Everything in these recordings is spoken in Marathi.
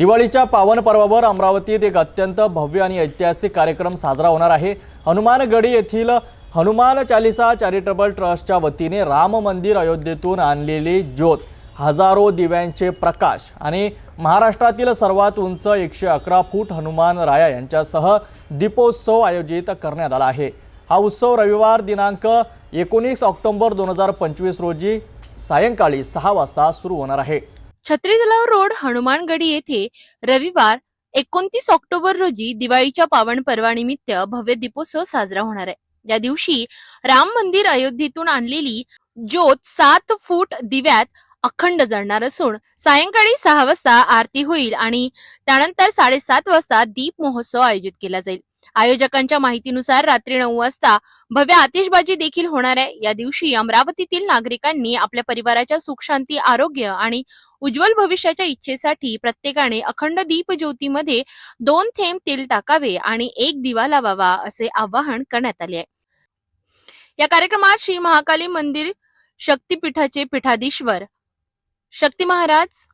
दिवाळीच्या पावन पर्वावर अमरावतीत एक अत्यंत भव्य आणि ऐतिहासिक कार्यक्रम साजरा होणार आहे. हनुमानगडी येथील हनुमान चालिसा चॅरिटेबल ट्रस्टच्या वतीने राम मंदिर अयोध्येतून आणलेली ज्योत हजारो दिव्यांचे प्रकाश आणि महाराष्ट्रातील सर्वात उंच एकशे अकरा फूट हनुमान राया यांच्यासह दीपोत्सव आयोजित करण्यात आला आहे. हा उत्सव रविवार दिनांक एकोणीस ऑक्टोबर दोन हजार पंचवीस रोजी सायंकाळी सहा वाजता सुरू होणार आहे. छत्रीतलाव रोड हनुमानगडी येथे रविवार एकोणतीस ऑक्टोबर रोजी दिवाळीच्या पावन पर्वानिमित्त भव्य दीपोत्सव साजरा होणार आहे. या दिवशी राम मंदिर अयोध्येतून आणलेली ज्योत सात फूट दिव्यात अखंड जळणार असून सायंकाळी सहा वाजता आरती होईल आणि त्यानंतर साडेसात वाजता दीप महोत्सव आयोजित केला जाईल. आयोजकांच्या माहितीनुसार रात्री नऊ वाजता भव्य आतिषबाजी देखील होणार आहे. या दिवशी अमरावतीतील नागरिकांनी आपल्या परिवाराच्या सुख शांती आरोग्य आणि उज्ज्वल भविष्याच्या इच्छेसाठी प्रत्येकाने अखंड दीप ज्योतीमध्ये दोन थेंब तेल टाकावे आणि एक दिवा लावावा असे आवाहन करण्यात आले आहे. या कार्यक्रमात श्री महाकाली मंदिर शक्तीपीठाचे पीठाधीश्वर शक्ती महाराज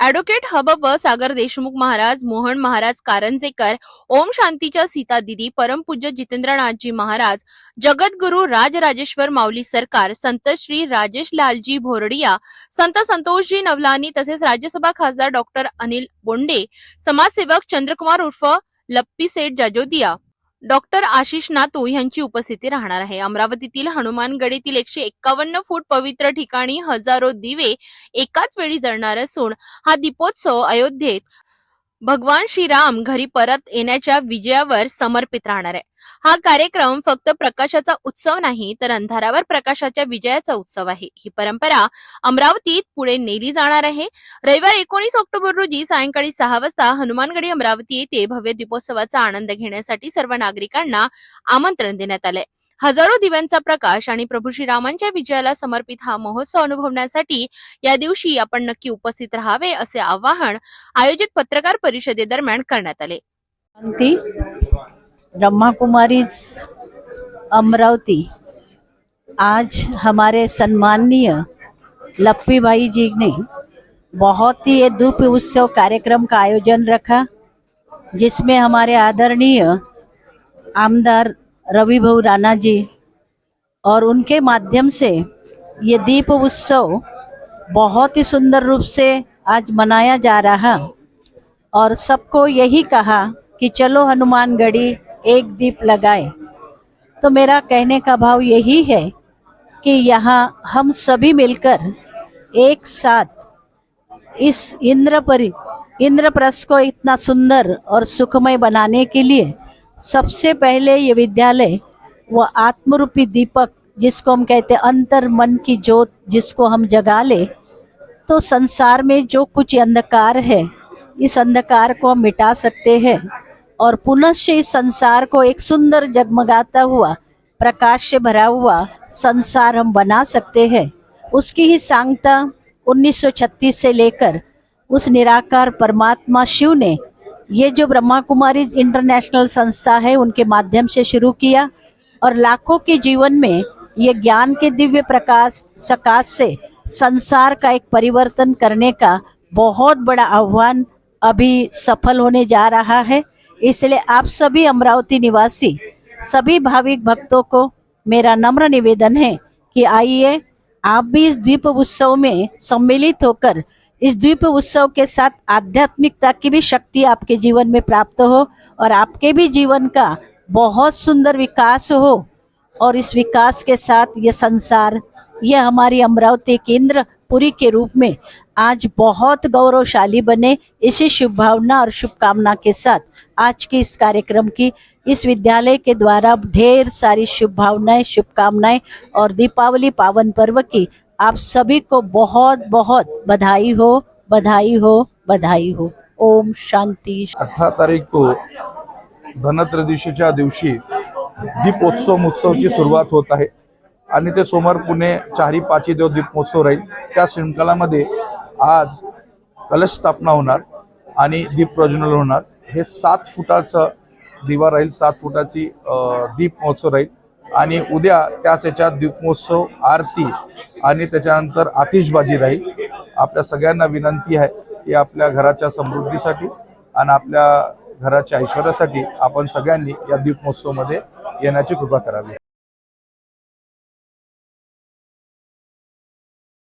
ऍडव्होकेट हबब सागर देशमुख महाराज मोहन महाराज कारंजेकर ओम शांतीच्या सीता दिदी परमपूज्य जितेंद्रनाथजी महाराज जगद्गुरु राजराजेश्वर माऊली सरकार संत श्री राजेश लालजी भोरडिया संत संतोषजी नवलानी तसेच राज्यसभा खासदार डॉक्टर अनिल बोंडे समाजसेवक चंद्रकुमार उर्फ लप्पी सेठ जाजोदिया डॉक्टर आशिष नातू यांची उपस्थिती राहणार आहे. अमरावतीतील हनुमानगडीतील एकशे एक्कावन्न फूट पवित्र ठिकाणी हजारो दिवे एकाच वेळी जळणार असून हा दीपोत्सव अयोध्येत भगवान श्रीराम घरी परत येण्याच्या विजयावर समर्पित राहणार आहे. हा कार्यक्रम फक्त प्रकाशाचा उत्सव नाही तर अंधारावर प्रकाशाच्या विजयाचा उत्सव आहे. ही परंपरा अमरावतीत पुढे नेली जाणार आहे. रविवार एकोणीस ऑक्टोबर रोजी सायंकाळी सहा वाजता हनुमानगडी अमरावती येथे भव्य दीपोत्सवाचा आनंद घेण्यासाठी सर्व नागरिकांना आमंत्रण देण्यात आलंय. हजारो दिव्यांचा प्रकाश आणि प्रभू श्रीरामांच्या विजयाला समर्पित हा महोत्सव अनुभवण्यासाठी या दिवशी आपण नक्की उपस्थित राहावे असे आवाहन आयोजित पत्रकार परिषदेदरम्यान करण्यात आले. शांति अमरावती. आज हमारे सम्माननीय लप्पी भाई जी ने बहुत ही दुप उत्सव कार्यक्रम का आयोजन रखा जिसमें हमारे आदरणीय आमदार रवि भाऊ राणा जी और उनके माध्यम से ये दीप उत्सव बहुत ही सुंदर रूप से आज मनाया जा रहा। और सबको यही कहा कि चलो हनुमानगढ़ी एक दीप लगाए। तो मेरा कहने का भाव यही है कि यहाँ हम सभी मिलकर एक साथ इस इंद्रपरि, इंद्रप्रस्थ को इतना सुंदर और सुखमय बनाने के लिए सबसे पहले ये विद्यालय वो आत्मरूपी दीपक, जिसको हम कहते हैं अंतर मन की ज्योत, जिसको हम जगा ले तो संसार में जो कुछ अंधकार है, इस अंधकार को हम मिटा सकते हैं। और पुनश्च इस संसार को एक सुंदर जगमगाता हुआ, प्रकाश से भरा हुआ संसार हम बना सकते हैं। उसकी ही सांगता 1936 से लेकर उस निराकार परमात्मा शिव ने ये जो ब्रह्मा कुमारी इंटरनेशनल संस्था है, उनके माध्यम से शुरू किया और लाखों के जीवन में ये ज्ञान के दिव्य प्रकाश, सकाश से संसार का एक परिवर्तन करने का बहुत बड़ा आह्वान अभी सफल होने जा रहा है। इसलिए आप सभी अमरावती निवासी, सभी भाविक भक्तों को मेरा नम्र निवेदन है कि आइए, आप भी इस दीप उत्सव में सम्मिलित होकर इस द्वीप उत्सव के साथ आध्यात्मिकता की भी शक्ति आपके जीवन में प्राप्त हो और आपके भी जीवन का बहुत सुंदर विकास हो। और इस विकास के साथ ये संसार ये हमारी अमरावती केंद्र पुरी के रूप में आज बहुत गौरवशाली बने। इसी शुभ भावना और शुभकामना के साथ आज के इस कार्यक्रम की इस विद्यालय के द्वारा ढेर सारी शुभ भावनाएं शुभकामनाएं और दीपावली पावन पर्व की आप सभी को बहुत बहुत बधाई हो बधाई हो बधाई हो। ओम शांति। अठरा तारीख को धनत्रयोदशीच्या दिवशी दीपोत्सव महोत्सवची सुरुवात होत आहे. आणि ते सोमवार पुणे चारी पाची देव दीपमहोत्सव राहील. त्या शृंखलामध्ये आज कलश स्थापना होणार आणि दीप प्रज्वलन होणार. हे सात फुटाचं दिवा राहील सात फुटाची दीप महोत्सव राहील. आणि उद्या त्याच याच्यात दीपमहोत्सव आरती आणि त्याच्यानंतर आतिषबाजी राहील. आपल्या सगळ्यांना विनंती आहे की आपल्या घराच्या समृद्धीसाठी आणि आपल्या घराच्या ऐश्वर्यासाठी आपण सगळ्यांनी या दीपमहोत्सवमध्ये येण्याची कृपा करावी.